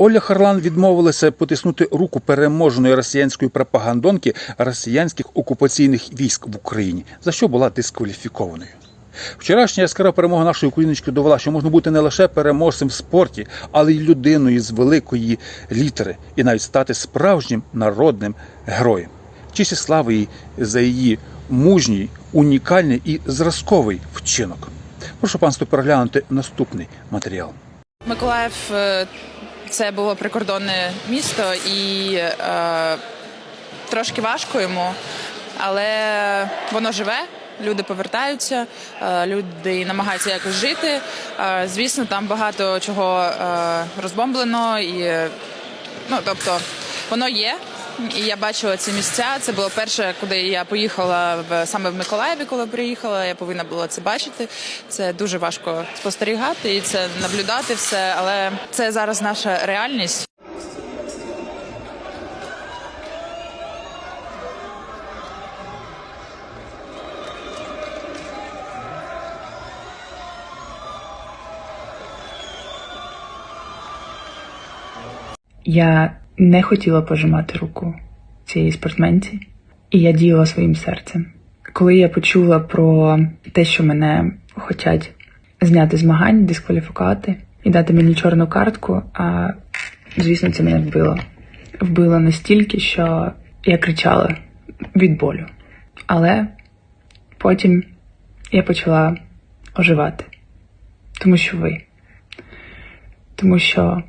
Оля Харлан відмовилася потиснути руку переможеної росіянської пропагандонки росіянських окупаційних військ в Україні, за що була дискваліфікованою. Вчорашня яскрава перемога нашої україночки довела, що можна бути не лише переможцем в спорті, але й людиною з великої літери, і навіть стати справжнім народним героєм. Честь і слава їй за її мужній, унікальний і зразковий вчинок. Прошу панство переглянути наступний матеріал. Миколаїв е, це було прикордонне місто і е, трошки важко йому, але воно живе. Люди повертаються, е, люди намагаються якось жити. Е, Звісно, там багато чого е, розбомблено, і ну тобто воно є. І я бачила ці місця. Це було перше, куди я поїхала в саме в Миколаєві, коли приїхала. Я повинна була це бачити. Це дуже важко спостерігати і це наблюдати все, але це зараз наша реальність. Я не хотіла пожимати руку цієї спортсменці, і я діяла своїм серцем. Коли я почула про те, що мене хочуть зняти змагань, дискваліфікувати і дати мені чорну картку, а звісно, це мене вбило. Вбило настільки, що я кричала від болю. Але потім я почала оживати, тому що ви тому що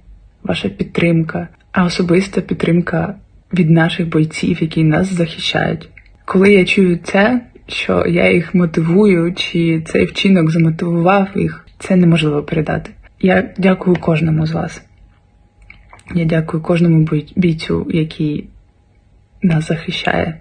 ваша підтримка, а особиста підтримка від наших бойців, які нас захищають. Коли я чую це, що я їх мотивую, чи цей вчинок замотивував їх, це неможливо передати. Я дякую кожному з вас. Я дякую кожному бійцю, який нас захищає.